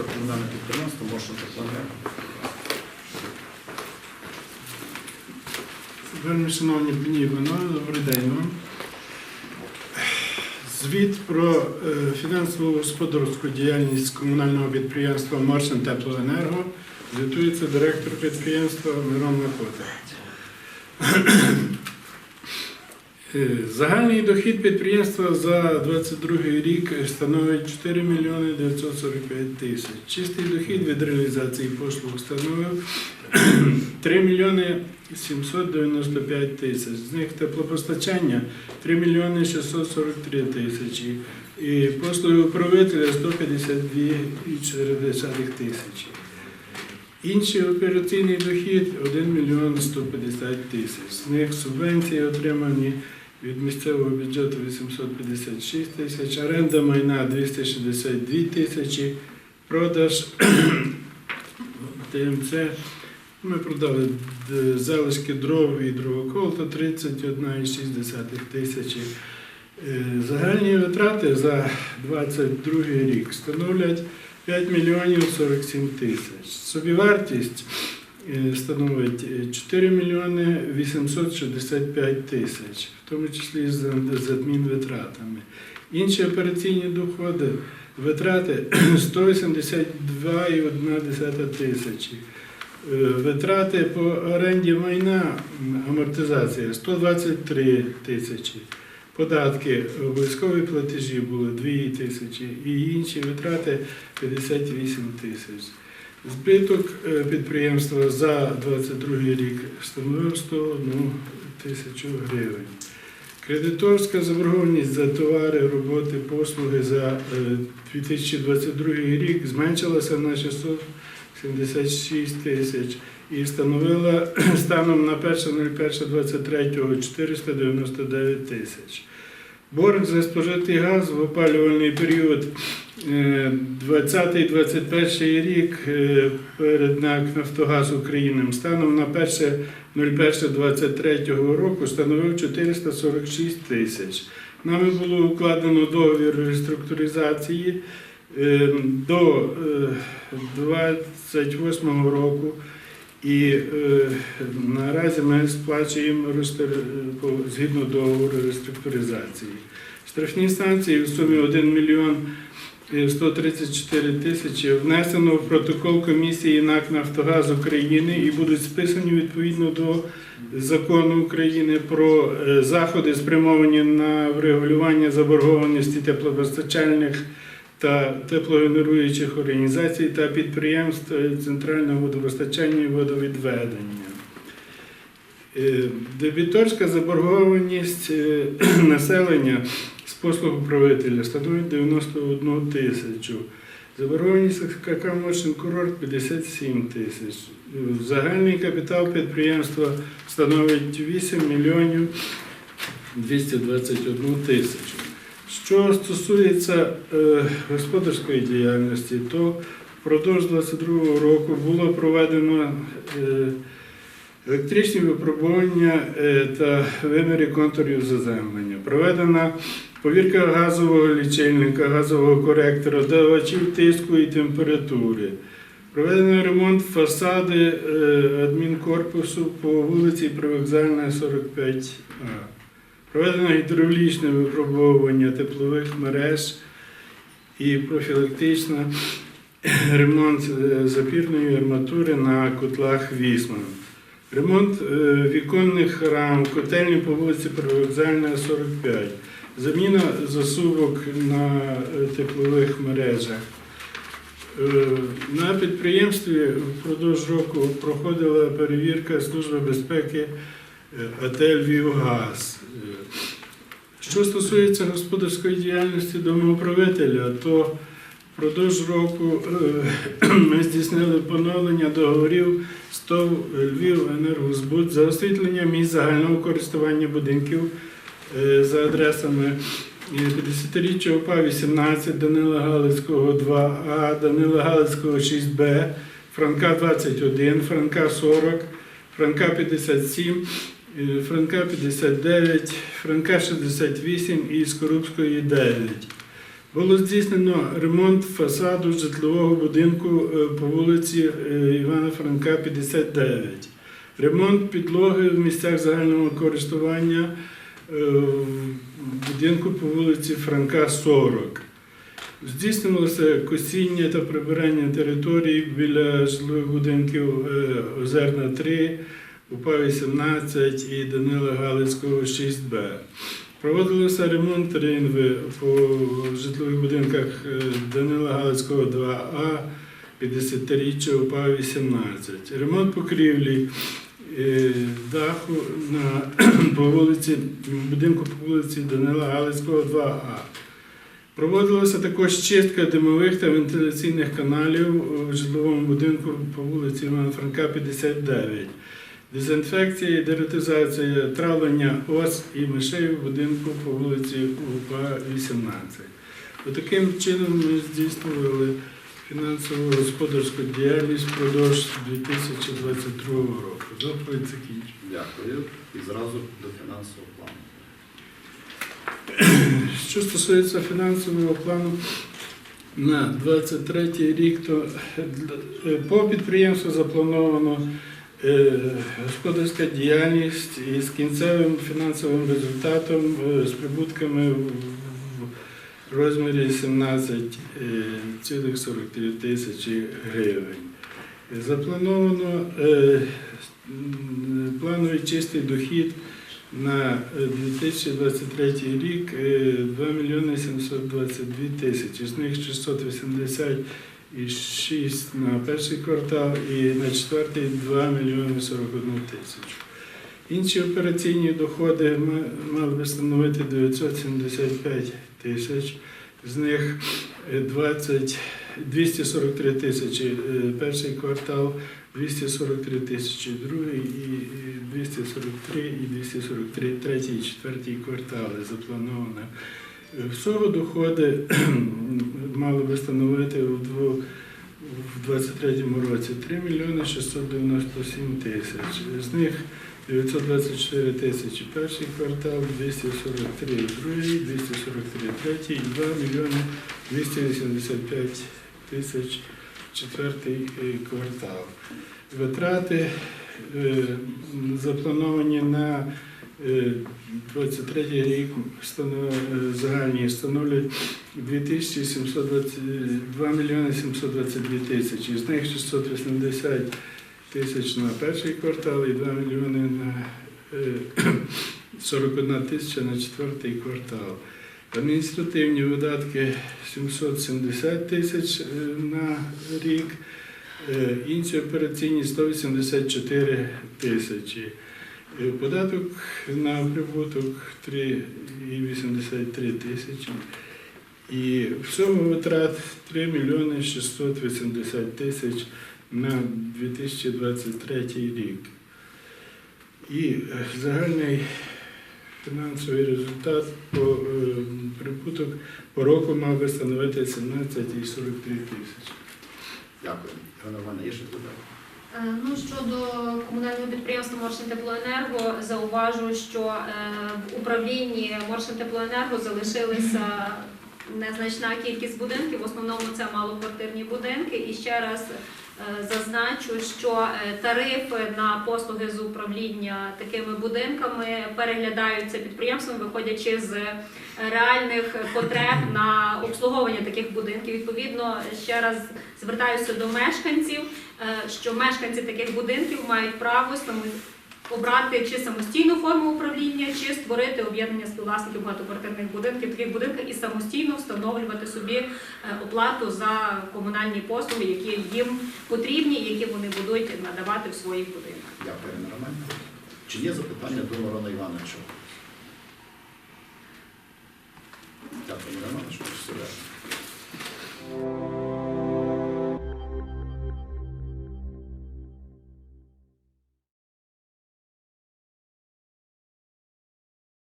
директор комунального підприємства Моршин Теплоенерго. Вельми шановні пані Івано, добрий день вам. Звіт про е, фінансово господарську діяльність комунального підприємства Моршин Теплоенерго звітується директор підприємства Мирон Лакота. Е, Загальний дохід підприємства за 22 рік становить 4 мільйони 945 тисяч. Чистий дохід від реалізації послуг становив 3 мільйони 795 тисяч. З них теплопостачання 3 мільйони 643 тисячі. І послуги управителя 152,4 тисячі. Інший операційний дохід 1 мільйон 150 тисяч. З них субвенції отримані від місцевого бюджету 856 тисяч, оренда майна 262 тисячі, продаж ТМЦ. Ми продали залишки дров і дровоколта 31,6 тисячі. Е, Загальні витрати за 22 рік становлять 5 мільйонів 47 тисяч. Собівартість е, становить е, 4 мільйони 865 тисяч, в тому числі з адмінвитратами. Інші операційні доходи, витрати 182,1 тисячі. Е, Витрати по оренді майна, амортизація 123 тисячі. Податки, обов'язкові платежі були 2 тисячі і інші витрати 58 тисяч. Збиток е, підприємства за 22 рік становив 101 тисячу гривень. Кредиторська заборгованість за товари, роботи, послуги за е, 2022 рік зменшилася на 676 тисяч і становила станом на 1.01.23 499 тисяч. Борг за спожитий газ в опалювальний період е, 20-21 рік е, перед НАК Нафтогаз України станом на 1.01.23 року становив 446 тисяч. Нами було укладено договір реструктуризації е, до е, 28 року. І е, наразі ми сплачуємо згідно договору реструктуризації. Штрафні санкції в сумі 1 мільйон е, 134 тисячі внесено в протокол комісії НАК Нафтогаз України і будуть списані відповідно до закону України про е, заходи, спрямовані на врегулювання заборгованості теплопостачальних та теплогенеруючих організацій та підприємств центрального водопостачання і водовідведення. Е, Дебіторська заборгованість е, населення з послуг управителя становить 91 тисячу. Заборгованість КК «Моршин курорт 57 тисяч. Е, Загальний капітал підприємства становить 8 мільйонів 221 тисячу. Що стосується е, господарської діяльності, то впродовж 2022 року було проведено е, електричні випробування е, та виміри контурів заземлення. Проведена повірка газового лічильника, газового коректора, давачів тиску і температури. Проведено ремонт фасади адмінкорпусу по вулиці Привокзальна, 45А. Проведено гідравлічне випробовування теплових мереж і профілактичний ремонт е, запірної арматури на котлах Вісман. Ремонт е, віконних рам, котельні по вулиці Привокзальна, 45. Заміна засувок на е, теплових мережах. На підприємстві впродовж року проходила перевірка Служби безпеки АТ «Львівгаз». Е, Що стосується господарської діяльності домоуправителя, то впродовж року е, ми здійснили поновлення договорів з ТОВ Львів «Енергозбут» за освітлення місць загального користування будинків е, за адресами е, 50-річчя ОПА 18, Данила Галицького 2А, Данила Галицького 6Б, Франка 21, Франка 40, Франка 57, е, Франка 59, Франка 68 і Скорубської 9. Було здійснено ремонт фасаду житлового будинку е, по вулиці е, Івана Франка, 59. Ремонт підлоги в місцях загального користування е, будинку по вулиці Франка, 40. Здійснювалося косіння та прибирання територій біля житлових будинків е, Озерна 3, УПА 18 і Данила Галицького 6Б. Проводилося ремонт РІНВи по житлових будинках е, Данила Галицького 2А, 50-річчя УПА 18. Ремонт покрівлі е, даху на, по вулиці, будинку по вулиці Данила Галицького 2А. Проводилася також чистка димових та вентиляційних каналів в житловому будинку по вулиці Івана Франка, 59. Дезінфекція дератизація травлення ос і мишей в будинку по вулиці УПА 18. Таким чином ми здійснювали фінансово-господарську діяльність впродовж 2022 року. Доповідь закінчена. Дякую. І зразу до фінансового плану. Що стосується фінансового плану на 23 рік, то е, по підприємству заплановано господарська діяльність із кінцевим фінансовим результатом е, з прибутками в розмірі 17,43 тисячі гривень. Заплановано е, плановий чистий дохід на е, 2023 рік е, 2 мільйони 722 тисячі, з них 686 на перший квартал і на четвертий 2 мільйони 41 тисячу. Інші операційні доходи ми мали би становити 975 тисяч, з них е, 20, 243 тисячі е, перший квартал, 243 тисячі другий і і 243 і 243 третій і четвертий квартали заплановано. Е, Всього доходи мали би становити в дво- в 23 році 3 мільйони 697 тисяч. З них 924 тисячі перший квартал, 243 другий, 243 третій і 2 мільйони 285 тисяч четвертий е, квартал. Витрати е, заплановані на е, 23 рік станов- е, загальні становлять 2720 2 мільйони 722 тисячі, з них 680 тисяч на перший квартал і 2 мільйони на е, 41 тисяча на четвертий квартал. Адміністративні видатки 770 тисяч е, на рік, е, інші операційні 184 тисячі. Е, Податок на прибуток 3,83 тисячі. І всього витрат 3 мільйони 680 тисяч на 2023 рік. І е, загальний фінансовий результат по е, прибуток по року мав би становити 17,43 тисячі. Дякую. Івановна, є ще питання? Е, Ну, щодо комунального підприємства Моршин Теплоенерго, зауважу, що е, в управлінні Моршин Теплоенерго залишилася незначна кількість будинків. В основному це малоквартирні будинки. І ще раз е, зазначу, що е, тарифи на послуги з управління такими будинками переглядаються підприємством, виходячи з реальних потреб на обслуговування таких будинків. Відповідно, ще раз звертаюся до мешканців е, що мешканці таких будинків мають право само- обрати чи самостійну форму управління, чи створити об'єднання співвласників багатоквартирних будинків, таких будинків і самостійно встановлювати собі е, оплату за комунальні послуги, які їм потрібні, які вони будуть надавати в своїх будинках. Дякую, Ірина Чи є запитання до Мирона Івановича?